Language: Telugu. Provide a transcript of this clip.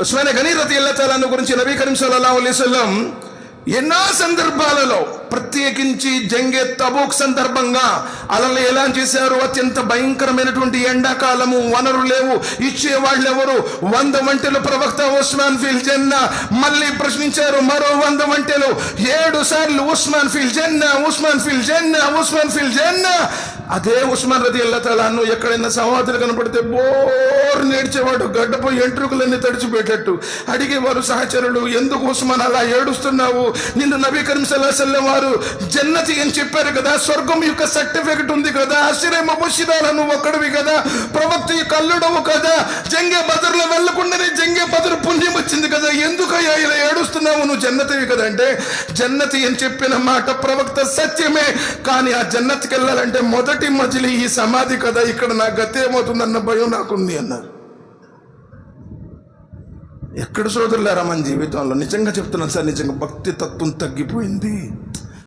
ఉస్మాన్ గనీ రతి ఇల్లతాలను గురించి నబీ కరీం సల్లల్లాహు ఎన్నో సందర్భాలలో ప్రత్యేకించి జంగే తబూక్ సందర్భంగా అలలు ఎలా చేశారు అత్యంత భయంకరమైనటువంటి ఎండాకాలము వనరు లేవు. ఇచ్చే వాళ్ళెవరు? వంద వంటలు ప్రవక్త ఉస్మాన్ ఫిల్ జన్నా మళ్ళీ ప్రశ్నించారు మరో వంద వంటలు. ఏడు సార్లు ఉస్మాన్ ఫిల్ జన్నా ఉస్మాన్ ఫిల్ జన్నా ఉస్మాన్ ఫిల్ జన్నా. అదే ఉస్మాన్ రది అల్లతలాను ఎక్కడైనా సమాధులు కనపడితే బోర్ నేడ్చేవాడు గడ్డపై ఎంట్రుకులన్నీ తడిచిపెట్టట్టు. అడిగేవారు సహచరులు ఎందుకు ఉస్మాన్ అలా ఏడుస్తున్నావు? నిన్ను నవీకరించలా కరీం సల్లాహం జన్నతి అని చెప్పారు కదా. స్వర్గం యొక్క సర్టిఫికెట్ ఉంది కదా. ఆశ్చర్య ముషిదాలను ఒకడివి కదా. ప్రవక్త యొక్క అల్లుడవు కదా. జంగే బదర్లో వెళ్ళకుండానే జంగే బదర్ పుణ్యం వచ్చింది కదా. ఎందుకయ్యా ఇలా ఏడుస్తున్నావు? నువ్వు జన్నతివి కదా అంటే జన్నతి అని చెప్పిన మాట ప్రవక్త సత్యమే. కానీ ఆ జన్నతికి వెళ్ళాలంటే మొదటి మజిలి ఈ సమాధి కదా. ఇక్కడ నా గతి ఏమవుతుందన్న భయం నాకుంది అన్నారు. ఎక్కడ సోదరులారా మన జీవితంలో? నిజంగా చెప్తున్నాను సార్ నిజంగా భక్తి తత్వం తగ్గిపోయింది.